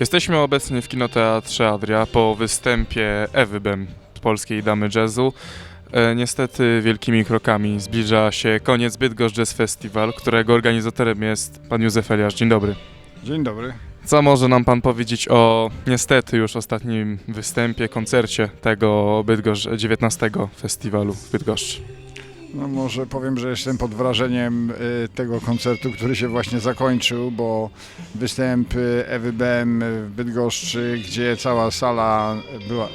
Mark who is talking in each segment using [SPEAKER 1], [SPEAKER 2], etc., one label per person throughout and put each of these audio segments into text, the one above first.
[SPEAKER 1] Jesteśmy obecnie w kinoteatrze Adria po występie Ewy Bem, polskiej damy jazzu. E, niestety wielkimi krokami zbliża się koniec Bydgoszcz Jazz Festival, którego organizatorem jest pan Józef Eliasz. Dzień dobry.
[SPEAKER 2] Dzień dobry.
[SPEAKER 1] Co może nam pan powiedzieć o niestety już ostatnim występie, koncercie tego Bydgoszcz 19 festiwalu w Bydgoszczy?
[SPEAKER 2] No może powiem, że jestem pod wrażeniem y, tego koncertu, który się właśnie zakończył, bo występ y, Ewy Bem w Bydgoszczy, gdzie cała sala była,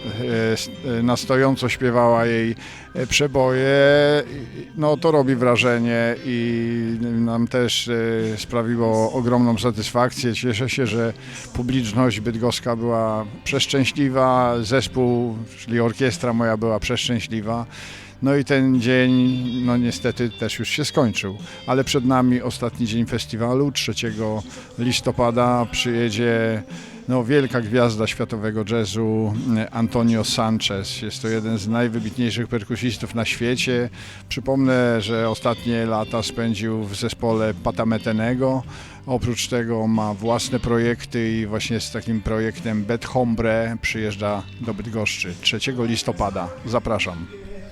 [SPEAKER 2] y, na stojąco śpiewała jej przeboje, no to robi wrażenie i nam też sprawiło ogromną satysfakcję. Cieszę się, że publiczność bydgoska była przeszczęśliwa, zespół, czyli orkiestra moja była przeszczęśliwa. No i ten dzień, no niestety też już się skończył, ale przed nami ostatni dzień festiwalu. 3 listopada przyjedzie no, wielka gwiazda światowego jazzu eh, Antonio Sanchez. Jest to jeden z najwybitniejszych perkusistów na świecie. Przypomnę, że ostatnie lata spędził w zespole Pata Metenego. Oprócz tego ma własne projekty i właśnie z takim projektem Bet Hombre przyjeżdża do Bydgoszczy 3 listopada. Zapraszam.